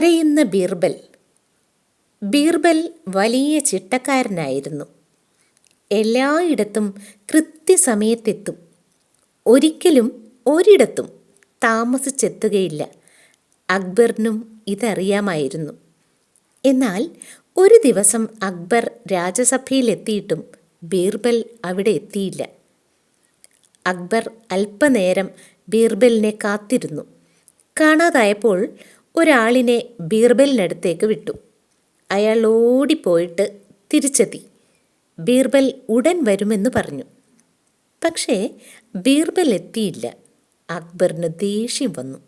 കരയുന്ന ബീർബൽ. ബീർബൽ വലിയ ചിട്ടക്കാരനായിരുന്നു. എല്ലായിടത്തും കൃത്യസമയത്തെത്തും. ഒരിക്കലും ഒരിടത്തും താമസിച്ചെത്തുകയില്ല. അക്ബറിനും ഇതറിയാമായിരുന്നു. എന്നാൽ ഒരു ദിവസം അക്ബർ രാജസഭയിലെത്തിയിട്ടും ബീർബൽ അവിടെ എത്തിയില്ല. അക്ബർ അല്പനേരം ബീർബലിനെ കാത്തിരുന്നു. കാണാതായപ്പോൾ ഒരാളിനെ ബീർബലിനടുത്തേക്ക് വിട്ടു. അയാൾ ഓടിപ്പോയിട്ട് തിരിച്ചെത്തി. ബീർബൽ ഉടൻ വരുമെന്ന് പറഞ്ഞു. പക്ഷേ ബീർബൽ എത്തിയില്ല. അക്ബറിന് ദേഷ്യം വന്നു.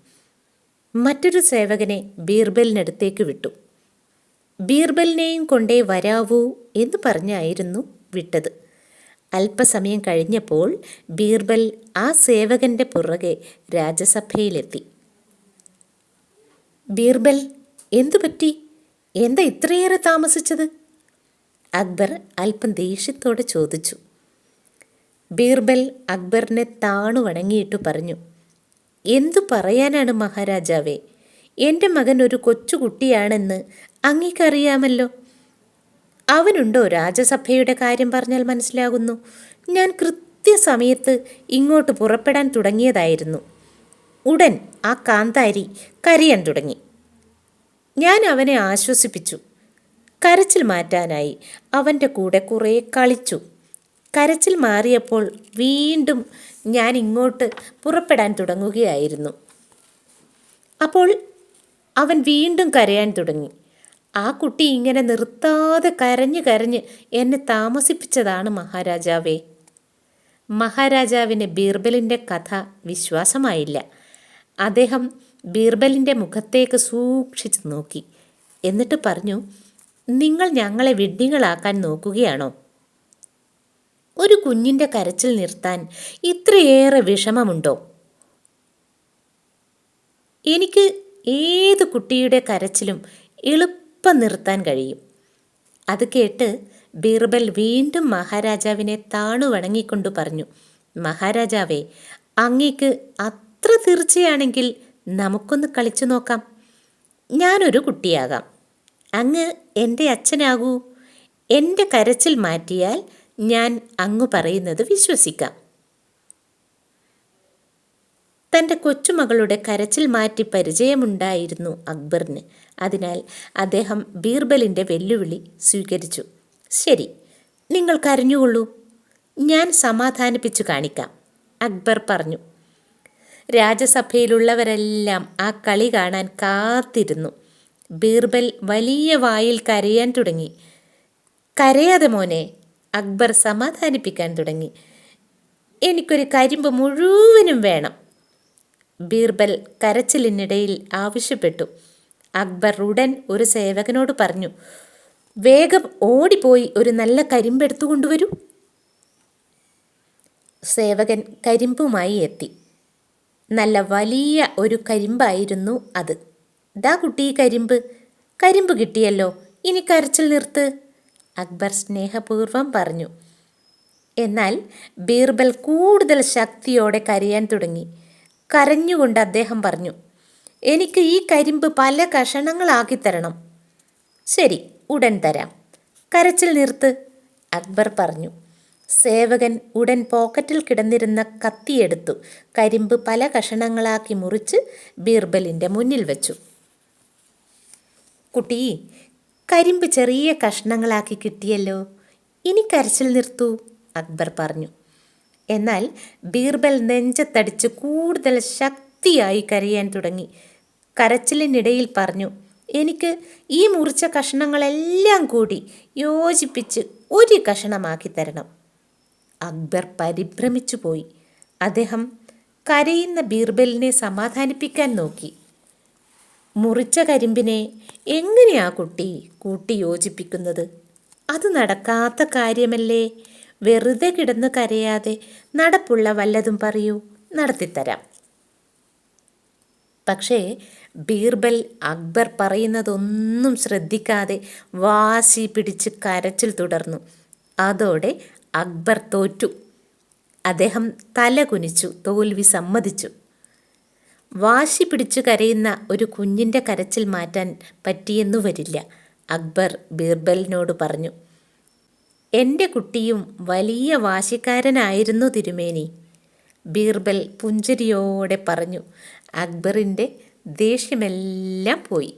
മറ്റൊരു സേവകനെ ബീർബലിനടുത്തേക്ക് വിട്ടു. ബീർബലിനെയും കൊണ്ടേ വരാവൂ എന്ന് പറഞ്ഞായിരുന്നു വിട്ടത്. അല്പസമയം കഴിഞ്ഞപ്പോൾ ബീർബൽ ആ സേവകന്റെ പുറകെ രാജസഭയിലെത്തി ബീർബൽ എന്തു പറ്റി? എന്താ ഇത്രയേറെ താമസിച്ചത്? അക്ബർ അല്പം ദേഷ്യത്തോടെ ചോദിച്ചു. ബീർബൽ അക്ബറിനെ താണു വണങ്ങിയിട്ടു പറഞ്ഞു. എന്തു പറയാനാണ് മഹാരാജാവേ? എന്റെ മകൻ ഒരു കൊച്ചുകുട്ടിയാണെന്ന് അങ്ങേക്കറിയാമല്ലോ അവനുണ്ടോ രാജസഭയുടെ കാര്യം പറഞ്ഞാൽ മനസ്സിലാകുന്നു. ഞാൻ കൃത്യസമയത്ത് ഇങ്ങോട്ട് പുറപ്പെടാൻ തുടങ്ങിയതായിരുന്നു. ഉടൻ ആ കാന്താരി കരയാൻ തുടങ്ങി. ഞാൻ അവനെ ആശ്വസിപ്പിച്ചു. കരച്ചിൽ മാറ്റാനായി അവന്റെ കൂടെ കുറേ കളിച്ചു. കരച്ചിൽ മാറിയപ്പോൾ വീണ്ടും ഞാൻ ഇങ്ങോട്ട് പുറപ്പെടാൻ തുടങ്ങുകയായിരുന്നു. അപ്പോൾ അവൻ വീണ്ടും കരയാൻ തുടങ്ങി. ആ കുട്ടി ഇങ്ങനെ നിർത്താതെ കരഞ്ഞ് കരഞ്ഞ് എന്നെ താമസിപ്പിച്ചതാണ് മഹാരാജാവേ. മഹാരാജാവിന് ബീർബലിന്റെ കഥ വിശ്വാസമായില്ല. അദ്ദേഹം ബീർബലിന്റെ മുഖത്തേക്ക് സൂക്ഷിച്ചു നോക്കി. എന്നിട്ട് പറഞ്ഞു നിങ്ങൾ ഞങ്ങളെ വിഡ്ഢികളാക്കാൻ നോക്കുകയാണോ? ഒരു കുഞ്ഞിന്റെ കരച്ചിൽ നിർത്താൻ ഇത്രയേറെ വിഷമമുണ്ടോ? എനിക്ക് ഏത് കുട്ടിയുടെ കരച്ചിലും എളുപ്പം നിർത്താൻ കഴിയും. അത് കേട്ട് ബീർബൽ വീണ്ടും മഹാരാജാവിനെ താണു വണങ്ങിക്കൊണ്ടു പറഞ്ഞു മഹാരാജാവേ അങ്ങേക്ക് അത്ര തീർച്ചയാണെങ്കിൽ നമുക്കൊന്ന് കളിച്ചു നോക്കാം. ഞാനൊരു കുട്ടിയാകാം. അങ്ങ് എന്റെ അച്ഛനാകൂ. എന്റെ കരച്ചിൽ മാറ്റിയാൽ ഞാൻ അങ്ങ് പറയുന്നത് വിശ്വസിക്കാം. തന്റെ കൊച്ചുമകളുടെ കരച്ചിൽ മാറ്റി പരിചയമുണ്ടായിരുന്നു അക്ബറിന്. അതിനാൽ അദ്ദേഹം ബീർബലിന്റെ വെല്ലുവിളി സ്വീകരിച്ചു. ശരി നിങ്ങൾ കരഞ്ഞുകൊള്ളൂ ഞാൻ സമാധാനിപ്പിച്ചു കാണിക്കാം അക്ബർ പറഞ്ഞു. രാജസഭയിലുള്ളവരെല്ലാം ആ കളി കാണാൻ കാത്തിരുന്നു. ബീർബൽ വലിയ വായിൽ കരയാൻ തുടങ്ങി. കരയാതെ മോനെ അക്ബർ സമാധാനിപ്പിക്കാൻ തുടങ്ങി. എനിക്കൊരു കരിമ്പ് മുഴുവനും വേണം. ബീർബൽ കരച്ചിലിനിടയിൽ ആവശ്യപ്പെട്ടു. അക്ബർ ഉടൻ ഒരു സേവകനോട് പറഞ്ഞു വേഗം ഓടിപ്പോയി ഒരു നല്ല കരിമ്പെടുത്തു കൊണ്ടുവരൂ സേവകൻ കരിമ്പുമായി എത്തി. നല്ല വലിയ ഒരു കരിമ്പായിരുന്നു അത്. ദാ കുട്ടി കരിമ്പ്. കരിമ്പ് കിട്ടിയല്ലോ. ഇനി കരച്ചിൽ നിർത്ത്. അക്ബർ സ്നേഹപൂർവം പറഞ്ഞു. എന്നാൽ ബീർബൽ കൂടുതൽ ശക്തിയോടെ കരയാൻ തുടങ്ങി. കരഞ്ഞുകൊണ്ട് അദ്ദേഹം പറഞ്ഞു എനിക്ക് ഈ കരിമ്പ് പല കഷണങ്ങളാക്കി തരണം ശരി ഉടൻ തരാം. കരച്ചിൽ നിർത്ത് അക്ബർ പറഞ്ഞു. സേവകൻ ഉടൻ പോക്കറ്റിൽ കിടന്നിരുന്ന കത്തിയെടുത്തു. കരിമ്പ് പല കഷണങ്ങളാക്കി മുറിച്ച് ബീർബലിന്റെ മുന്നിൽ വെച്ചു. കുട്ടി കരിമ്പ് ചെറിയ കഷ്ണങ്ങളാക്കി കിട്ടിയല്ലോ. ഇനി കരച്ചിൽ നിർത്തൂ അക്ബർ പറഞ്ഞു. എന്നാൽ ബീർബൽ നെഞ്ചത്തടിച്ച് കൂടുതൽ ശക്തിയായി കരയാൻ തുടങ്ങി. കരച്ചിലിനിടയിൽ പറഞ്ഞു എനിക്ക് ഈ മുറിച്ച കഷ്ണങ്ങളെല്ലാം കൂടി യോജിപ്പിച്ച് ഒരു കഷണമാക്കി തരണം. അക്ബർ പരിഭ്രമിച്ചു പോയി. അദ്ദേഹം കരയുന്ന ബീർബലിനെ സമാധാനിപ്പിക്കാൻ നോക്കി. മുറിച്ച കരിമ്പിനെ എങ്ങനെയാ കുട്ടി കൂട്ടി യോജിപ്പിക്കുന്നത് അത് നടക്കാത്ത കാര്യമല്ലേ? വെറുതെ കിടന്ന് കരയാതെ നടപ്പുള്ള വല്ലതും പറയൂ നടത്തിത്തരാം. പക്ഷേ ബീർബൽ അക്ബർ പറയുന്നതൊന്നും ശ്രദ്ധിക്കാതെ വാശി പിടിച്ച് കരച്ചിൽ തുടർന്നു. അതോടെ അക്ബർ തോറ്റു. അദ്ദേഹം തല കുനിച്ചു തോൽവി സമ്മതിച്ചു. വാശി പിടിച്ചു കരയുന്ന ഒരു കുഞ്ഞിന്റെ കരച്ചിൽ മാറ്റാൻ പറ്റിയെന്നു വരില്ല അക്ബർ ബീർബലിനോട് പറഞ്ഞു. എന്റെ കുട്ടിയും വലിയ വാശിക്കാരനായിരുന്നു തിരുമേനി ബീർബൽ പുഞ്ചിരിയോടെ പറഞ്ഞു. അക്ബറിന്റെ ദേഷ്യമെല്ലാം പോയി.